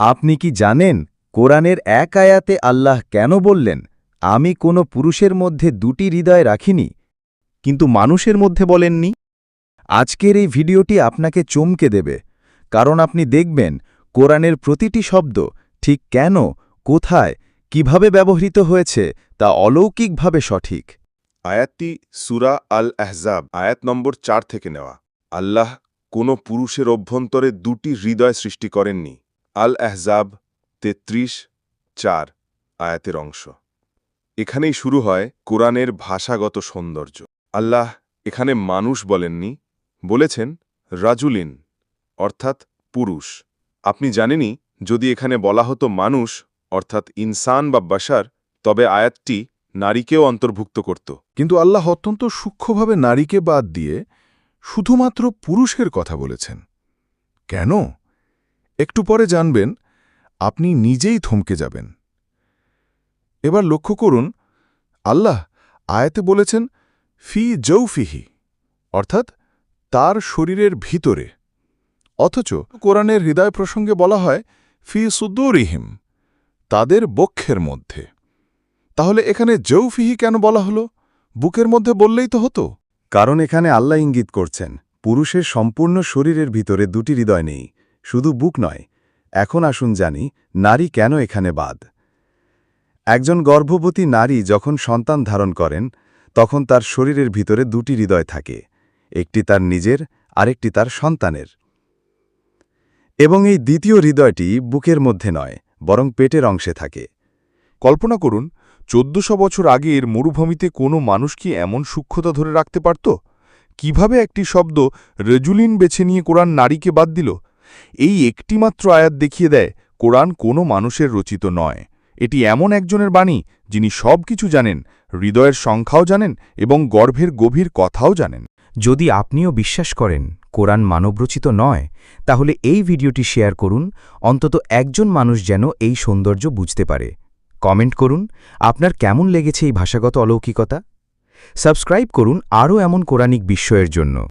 আপনি কি জানেন কোরআনের এক আয়াতে আল্লাহ কেন বললেন, আমি কোনো পুরুষের মধ্যে দুটি হৃদয় রাখিনি, কিন্তু মানুষের মধ্যে বলেননি আজকের এই ভিডিওটি আপনাকে চমকে দেবে, কারণ আপনি দেখবেন কোরআনের প্রতিটি শব্দ ঠিক কেন, কোথায়, কীভাবে ব্যবহৃত হয়েছে তা অলৌকিকভাবে সঠিক। আয়াতটি সুরা আল আহজাব আয়াত নম্বর চার থেকে নেওয়া। আল্লাহ কোনো পুরুষের অভ্যন্তরে দুটি হৃদয় সৃষ্টি করেননি। আল আহজাব তেত্রিশ চার আয়াতের অংশ। এখানেই শুরু হয় কোরআনের ভাষাগত সৌন্দর্য। আল্লাহ এখানে মানুষ বলেননি, বলেছেন রাজুলিন, অর্থাৎ পুরুষ। আপনি জানেনই, যদি এখানে বলা হতো মানুষ, অর্থাৎ ইনসান বা বাশার, তবে আয়াতটি নারীকেও অন্তর্ভুক্ত করত। কিন্তু আল্লাহ অত্যন্ত সূক্ষ্মভাবে নারীকে বাদ দিয়ে শুধুমাত্র পুরুষের কথা বলেছেন। কেন? একটু পরে জানবেন, আপনি নিজেই থমকে যাবেন। এবার লক্ষ্য করুন, আল্লাহ আয়াতে বলেছেন, ফি জৌফিহি, অর্থাৎ তার শরীরের ভিতরে। অথচ কোরআনের হৃদয় প্রসঙ্গে বলা হয়, ফি সুদুরিহিম, তাদের বক্ষের মধ্যে। তাহলে এখানে জৌফিহি কেন বলা হলো? বুকের মধ্যে বললেই তো হতো। কারণ এখানে আল্লাহ ইঙ্গিত করছেন, পুরুষের সম্পূর্ণ শরীরের ভিতরে দুটি হৃদয় নেই শুধু বুক নয়, এখন আসুন জানি নারী কেন এখানে বাদ? একজন গর্ভবতী নারী যখন সন্তান ধারণ করেন, তখন তার শরীরের ভিতরে দুটি হৃদয় থাকে, একটি তার নিজের, আরেকটি তার সন্তানের। এবং এই দ্বিতীয় হৃদয়টি বুকের মধ্যে নয়, বরং পেটের অংশে থাকে। কল্পনা করুন, চোদ্দশো বছর আগের মরুভূমিতে কোনো মানুষ কি এমন সূক্ষ্মতা ধরে রাখতে পারত? কীভাবে একটি শব্দ রেজুলিন বেছে নিয়ে কোরআন নারীকে বাদ দিল? এই একটিমাত্র আয়াত দেখিয়ে দেয়, কোরআন কোনো মানুষের রচিত নয়। এটি এমন একজনের বাণী, যিনি সব কিছু জানেন, হৃদয়ের সংখ্যাও জানেন এবং গর্ভের গভীর কথাও জানেন। যদি আপনিও বিশ্বাস করেন কোরআন মানবরচিত নয়, তাহলে এই ভিডিওটি শেয়ার করুন, অন্তত একজন মানুষ যেন এই সৌন্দর্য বুঝতে পারে। কমেন্ট করুন, আপনার কেমন লেগেছে এই ভাষাগত অলৌকিকতা? সাবস্ক্রাইব করুন আরও এমন কোরআনিক বিস্ময়ের জন্য।